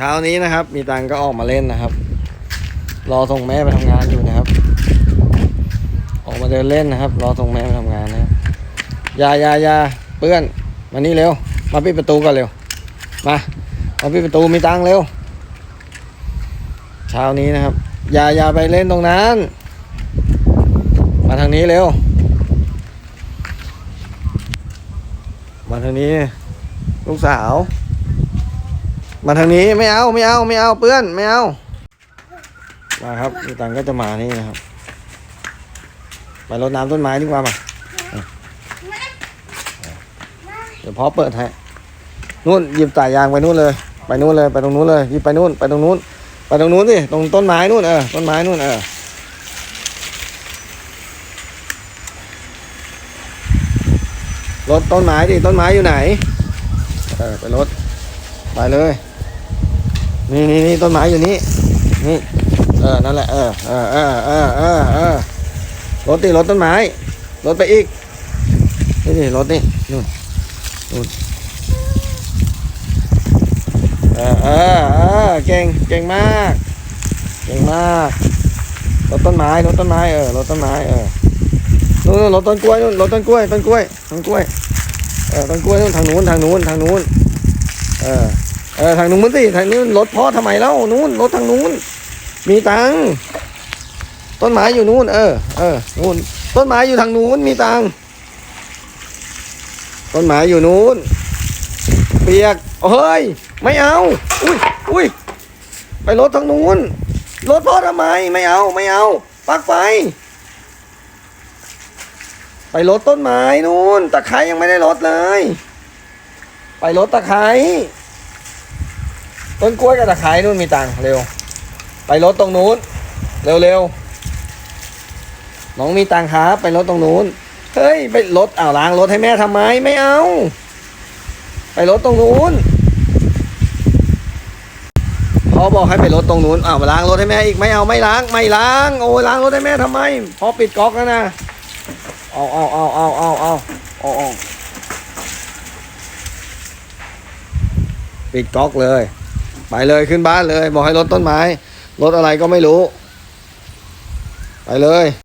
เช้านี้นะครับ มีตังก็ออกมาเล่นนะครับ รอส่งแม่ไปทำงานอยู่นะครับ ออกมาเดินเล่นนะครับ รอส่งแม่ไปทำงานนะครับยายายาเปื้อนมานี่เร็ว มาปิดประตูก่อนเร็ว มามาปิดประตูมีตังเร็ว เช้านี้นะครับอย่าอย่าไปเล่นตรงนั้น มาทางนี้เร็ว มาทางนี้ ลูกสาว มาทางนี้ไม่เอาไม่เอาไม่เอาเปื้อนไม่เอามาครับมีตังก็จะมานี่นะครับไปรดน้ำต้นไม้ดีกว่ามาเดี๋ยวพอเปิดให้นู่นหยิบสายยางไปนู่นเลย ไปนู่นเลยไปตรงนู้นเลยหยิบไปนู่นไปตรงนู้น ไปตรงนู้นสิตรงต้นไม้นู่นเออต้นไม้นู่นเออรถต้นไม้ดิต้นไม้อยู่ไหนเออไปรถ ไปเลย นี่นี่นี่ต้นไม้อยู่นี่ นี่ เออ นั่นแหละ เออ เออเออเออเออเออรถดิรถต้นไม้ รถไปอีก นี่นี่รถนี่ นู่น นู่น เออเออเออเก่ง เก่งมาก เก่งมาก รถต้นไม้ รถต้นไม้ เออ รถต้นไม้ เออนู่นนู่นรถต้นกล้วยนู่นรถต้นกล้วย ต้นกล้วย ต้นกล้วย เออ ต้นกล้วยนู่นทางนู้น ทางนู้น ทางนู้น เออ เออทางนู้นสิทางนี้รถพ่อทำไมเล่านู้นรถทางนู้น มีตังค์ต้นไม้อยู่นู้น เออ เออนู้นต้นไม้อยู่ทางนู้นมีตังค์ต้นไม้อยู่นู้น เปียกเฮ้ย ไม่เอา อุ้ยอุ้ยไปรถทางนู้นรถพ่อทำไมไม่เอาไม่เอาปักไฟไปรถต้นไม้นู้นตะไคร้ยังไม่ได้รถเลย ไปรถตะไคร้ ต้นกล้วยกับตะไคร้นู่นมีตังเร็ว ไปรถตรงนู้น เร็วเร็วน้องมีตังครัไปรถตรงนู้น เฮ้ย ไปรถเอาล้างรถให้แม่ทำไมไม่เอา ไปรถตรงนู้นพ่อบอกให้ไปรถตรงนู้นอ้าวล้างรถให้แม่อีกไม่เอาไม่ล้างไม่ล้าง โอ้ล้างรถให้แม่ทำไมพอปิดก๊อกแล้วนะเอาเอาเอาเอาเอาเอาเอาปิดก๊อกเลย ไปเลยขึ้นบ้านเลย บอกให้ลดต้นไม้ลดอะไรก็ไม่รู้ ไปเลย